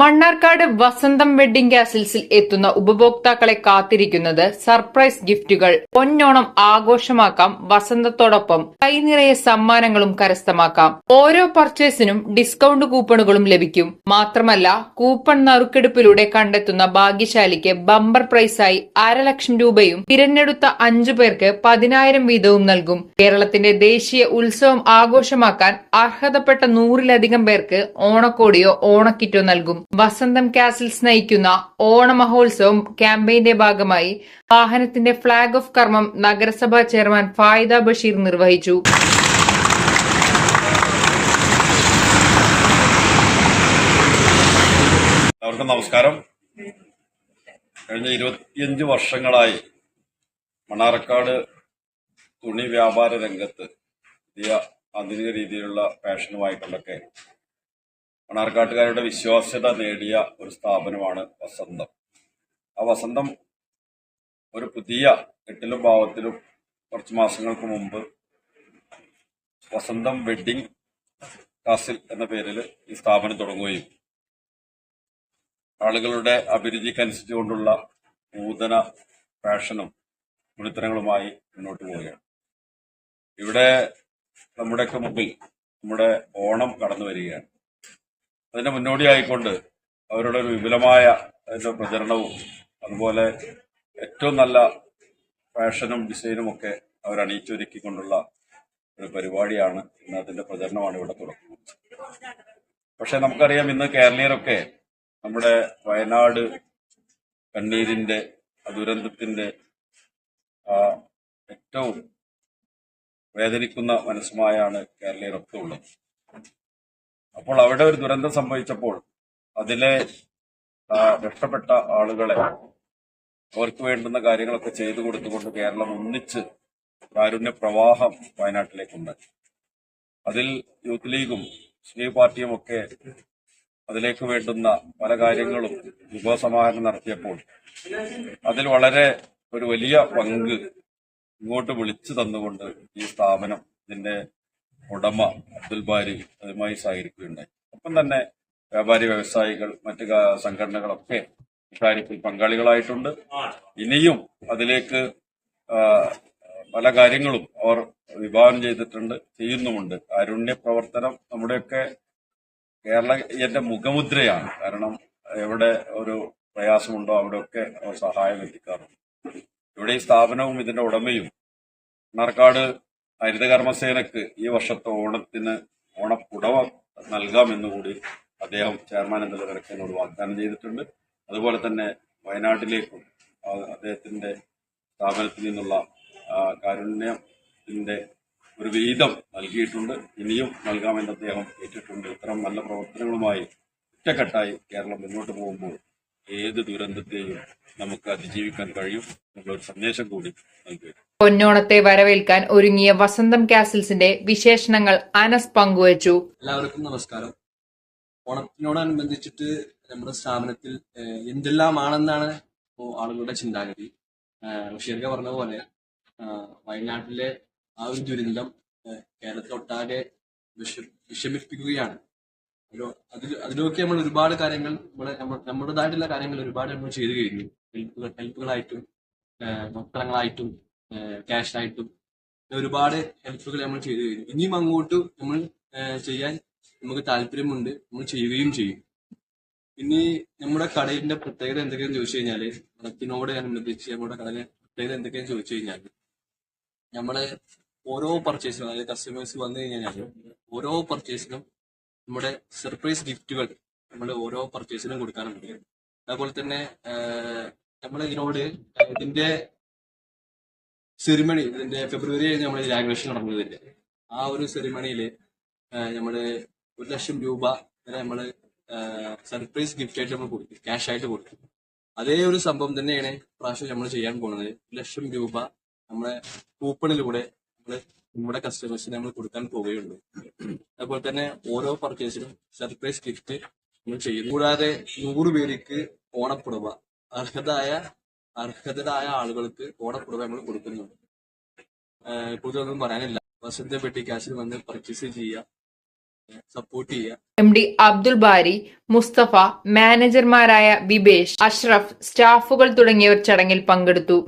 മണ്ണാർക്കാട് വസന്തം വെഡിംഗ് കാസിൽസിൽ എത്തുന്ന ഉപഭോക്താക്കളെ കാത്തിരിക്കുന്നത് സർപ്രൈസ് ഗിഫ്റ്റുകൾ. പൊന്നോണം ആഘോഷമാക്കാം. വസന്തത്തോടൊപ്പം കൈനിറയെ സമ്മാനങ്ങളും കരസ്ഥമാക്കാം. ഓരോ പർച്ചേസിനും ഡിസ്കൗണ്ട് കൂപ്പണുകളും ലഭിക്കും. മാത്രമല്ല കൂപ്പൺ നറുക്കെടുപ്പിലൂടെ കണ്ടെത്തുന്ന ഭാഗ്യശാലിക്ക് ബമ്പർ പ്രൈസായി അരലക്ഷം രൂപയും തിരഞ്ഞെടുത്ത അഞ്ചു പേർക്ക് പതിനായിരം വീതവും നൽകും. കേരളത്തിന്റെ ദേശീയ ഉത്സവം ആഘോഷമാക്കാൻ അർഹതപ്പെട്ട നൂറിലധികം പേർക്ക് ഓണക്കോടിയോ ഓണക്കിറ്റോ നൽകും. വസന്തം കാസിൽസ് നയിക്കുന്ന ഓണ മഹോത്സവം ക്യാമ്പയിന്റെ ഭാഗമായി വാഹനത്തിന്റെ ഫ്ളാഗ് ഓഫ് കർമ്മം നഗരസഭാ ചെയർമാൻ ഫായിദ ബഷീർ നിർവഹിച്ചു. നമസ്കാരം. കഴിഞ്ഞ ഇരുപത്തിയഞ്ച് വർഷങ്ങളായി മണാർക്കാട് തുണി വ്യാപാര രംഗത്ത് പുതിയ ആധുനിക രീതിയിലുള്ള ഫാഷനുമായിട്ടുള്ളൊക്കെ മണാർക്കാട്ടുകാരുടെ വിശ്വാസ്യത നേടിയ ഒരു സ്ഥാപനമാണ് വസന്തം. ആ വസന്തം ഒരു പുതിയ എട്ടിലും ഭാവത്തിലും കുറച്ച് മാസങ്ങൾക്ക് മുമ്പ് വസന്തം വെഡ്ഡിംഗ് കാസിൽ എന്ന പേരിൽ ഈ സ്ഥാപനം തുടങ്ങുകയും ആളുകളുടെ അഭിരുചിക്കനുസരിച്ചുകൊണ്ടുള്ള നൂതന ഫാഷനും തുണിത്തരങ്ങളുമായി മുന്നോട്ട് പോവുകയാണ്. ഇവിടെ നമ്മുടെയൊക്കെ മുമ്പിൽ നമ്മുടെ ഓണം കടന്നു വരികയാണ്. അതിന്റെ മുന്നോടിയായിക്കൊണ്ട് അവരുടെ ഒരു വിപുലമായ പ്രചരണവും അതുപോലെ ഏറ്റവും നല്ല ഫാഷനും ഡിസൈനും ഒക്കെ അവർ ഒരു പരിപാടിയാണ് ഇന്ന് അതിന്റെ പ്രചരണമാണ് ഇവിടെ തുടങ്ങുന്നത്. പക്ഷെ നമുക്കറിയാം ഇന്ന് കേരളീയരൊക്കെ നമ്മുടെ വയനാട് കണ്ണീരിന്റെ ദുരന്തത്തിന്റെ ആ ഏറ്റവും വേദനിക്കുന്ന മനസ്സുമായാണ് കേരളീയരൊക്കെ ഉള്ളത്. അപ്പോൾ അവിടെ ഒരു ദുരന്തം സംഭവിച്ചപ്പോൾ അതിലെ രക്ഷപ്പെട്ട ആളുകളെ അവർക്ക് വേണ്ടുന്ന കാര്യങ്ങളൊക്കെ ചെയ്തു കൊടുത്തുകൊണ്ട് കേരളം ഒന്നിച്ച് കാരുണ്യ പ്രവാഹം വയനാട്ടിലേക്കുണ്ട്. അതിൽ യൂത്ത് ലീഗും ശ്രീ പാർട്ടിയും ഒക്കെ അതിലേക്ക് വേണ്ടുന്ന പല കാര്യങ്ങളും വിഭവസമാഹരണം നടത്തിയപ്പോൾ അതിൽ വളരെ ഒരു വലിയ പങ്ക് ഇങ്ങോട്ട് വിളിച്ചു തന്നുകൊണ്ട് ഈ സ്ഥാപനം ഇതിന്റെ ഉടമ അബ്ദുൽ ബാരി അതുമായി സഹകരിക്കുകയുണ്ടായി. ഒപ്പം തന്നെ വ്യാപാരി വ്യവസായികൾ മറ്റു സംഘടനകളൊക്കെ ഇക്കാര്യത്തിൽ പങ്കാളികളായിട്ടുണ്ട്. ഇനിയും അതിലേക്ക് പല കാര്യങ്ങളും അവർ വിഭാവനം ചെയ്തിട്ടുണ്ട് ചെയ്യുന്നുമുണ്ട്. കാരുണ്യ പ്രവർത്തനം നമ്മുടെയൊക്കെ കേരളീയന്റെ മുഖമുദ്രയാണ്. കാരണം എവിടെ ഒരു പ്രയാസമുണ്ടോ അവിടെയൊക്കെ സഹായം എത്തിക്കാറുണ്ട്. ഇവിടെ ഈ സ്ഥാപനവും ഇതിന്റെ ഉടമയും മണ്ണാർക്കാട് ഹരിതകർമ്മസേനക്ക് ഈ വർഷത്തെ ഓണത്തിന് ഓണപ്പുടവ നൽകാമെന്ന് കൂടി അദ്ദേഹം ചെയർമാൻ എന്നുള്ള നിലയ്ക്ക് എന്നോട് വാഗ്ദാനം ചെയ്തിട്ടുണ്ട്. അതുപോലെ തന്നെ വയനാട്ടിലേക്കും അദ്ദേഹത്തിന്റെ സ്ഥാപനത്തിൽ നിന്നുള്ള കാരുണ്യത്തിന്റെ ഒരു വീതം നൽകിയിട്ടുണ്ട്. ഇനിയും നൽകാമെന്ന് അദ്ദേഹം ഏറ്റിട്ടുണ്ട്. ഇത്തരം നല്ല പ്രവർത്തനങ്ങളുമായി ഒറ്റക്കെട്ടായി കേരളം മുന്നോട്ട് പോകുമ്പോൾ ഏത് ദുരന്തത്തെയും നമുക്ക് അതിജീവിക്കാൻ കഴിയും ഒരു സന്ദേശം കൂടി നൽകുക പൊന്നോണത്തെ വരവേൽക്കാൻ ഒരുങ്ങിയ വസന്തം കാസിൽസിന്റെ വിശേഷണങ്ങൾ അനസ് പങ്കുവച്ചു. എല്ലാവർക്കും നമസ്കാരം. ഓണത്തിനോടനുബന്ധിച്ചിട്ട് നമ്മുടെ സ്ഥാപനത്തിൽ എന്തെല്ലാമാണെന്നാണ് ഇപ്പോൾ ആളുകളുടെ ചിന്താഗതി. പറഞ്ഞതുപോലെ പറഞ്ഞ പോലെ വയനാട്ടിലെ ആ ഒരു ദുരന്തം കേരളത്തിലൊട്ടാകെ വിഷ വിഷമിപ്പിക്കുകയാണ്. അതിൽ അതിലൊക്കെ നമ്മൾ ഒരുപാട് കാര്യങ്ങൾ നമ്മുടെ നമ്മ- നമ്മുടേതായിട്ടുള്ള കാര്യങ്ങൾ ഒരുപാട് നമ്മൾ ചെയ്തു കഴിഞ്ഞു. ഹെൽപ്പുകൾ ഹെൽപ്പുകളായിട്ടും മക്കളങ്ങളായിട്ടും ക്യാഷായിട്ടും ഒരുപാട് ഹെൽപ്പുകൾ നമ്മൾ ചെയ്തു കഴിഞ്ഞു. ഇനിയും അങ്ങോട്ട് നമ്മൾ ചെയ്യാൻ നമുക്ക് താല്പര്യമുണ്ട്. നമ്മൾ ചെയ്യുകയും ചെയ്യും. ഇനി നമ്മുടെ കടയിന്റെ പ്രത്യേകത എന്തൊക്കെയാന്ന് ചോദിച്ചു കഴിഞ്ഞാൽ ഓണത്തിനോട് അനുബന്ധിച്ച് നമ്മുടെ കടയിലെ പ്രത്യേകത എന്തൊക്കെയാന്ന് ചോദിച്ചു കഴിഞ്ഞാൽ നമ്മൾ ഓരോ പർച്ചേസിനും അതായത് കസ്റ്റമേഴ്സ് വന്നു കഴിഞ്ഞാൽ ഓരോ പർച്ചേസിനും നമ്മുടെ സർപ്രൈസ് ഗിഫ്റ്റുകൾ നമ്മൾ ഓരോ പർച്ചേസിനും കൊടുക്കാറുണ്ട്. അതുപോലെ തന്നെ നമ്മൾ ഇതിനോട് ഇതിന്റെ സെറിമണി ഇതിന്റെ ഫെബ്രുവരി നമ്മൾ ഇനാഗ്രേഷൻ നടന്നതിന്റെ ആ ഒരു സെറിമണിയിൽ നമ്മൾ ഒരു ലക്ഷം രൂപ വരെ നമ്മൾ സർപ്രൈസ് ഗിഫ്റ്റ് ആയിട്ട് നമ്മൾ കൊടുക്കും ക്യാഷ് ആയിട്ട് കൊടുക്കും അതേ ഒരു സംഭവം തന്നെയാണ് പ്രാവശ്യം നമ്മൾ ചെയ്യാൻ പോകുന്നത്. ഒരു ലക്ഷം രൂപ നമ്മളെ കൂപ്പണിലൂടെ നമ്മൾ നമ്മുടെ കസ്റ്റമേഴ്സിന് നമ്മൾ കൊടുക്കാൻ പോവുകയുള്ളൂ അതുപോലെ തന്നെ ഓരോ പർച്ചേസിനും സർപ്രൈസ് ഗിഫ്റ്റ് നമ്മൾ ചെയ്യുന്നു. കൂടാതെ നൂറ് പേർക്ക് ഓണപ്പുടവ അർഹതായ അർഹതരായ ആളുകൾക്ക് ഓണപ്പുടവ നമ്മൾ കൊടുക്കുന്നുണ്ട്. കൂടുതലൊന്നും പറയാനില്ല. വസന്ത പെട്ടി ക്യാഷിൽ വന്ന് പർച്ചേസ് ചെയ്യുക സപ്പോർട്ട് ചെയ്യുക. എം ഡി അബ്ദുൾ ബാരി മുസ്തഫ മാനേജർമാരായ ബിബേഷ് അഷ്റഫ് സ്റ്റാഫുകൾ തുടങ്ങിയവർ ചടങ്ങിൽ പങ്കെടുത്തു.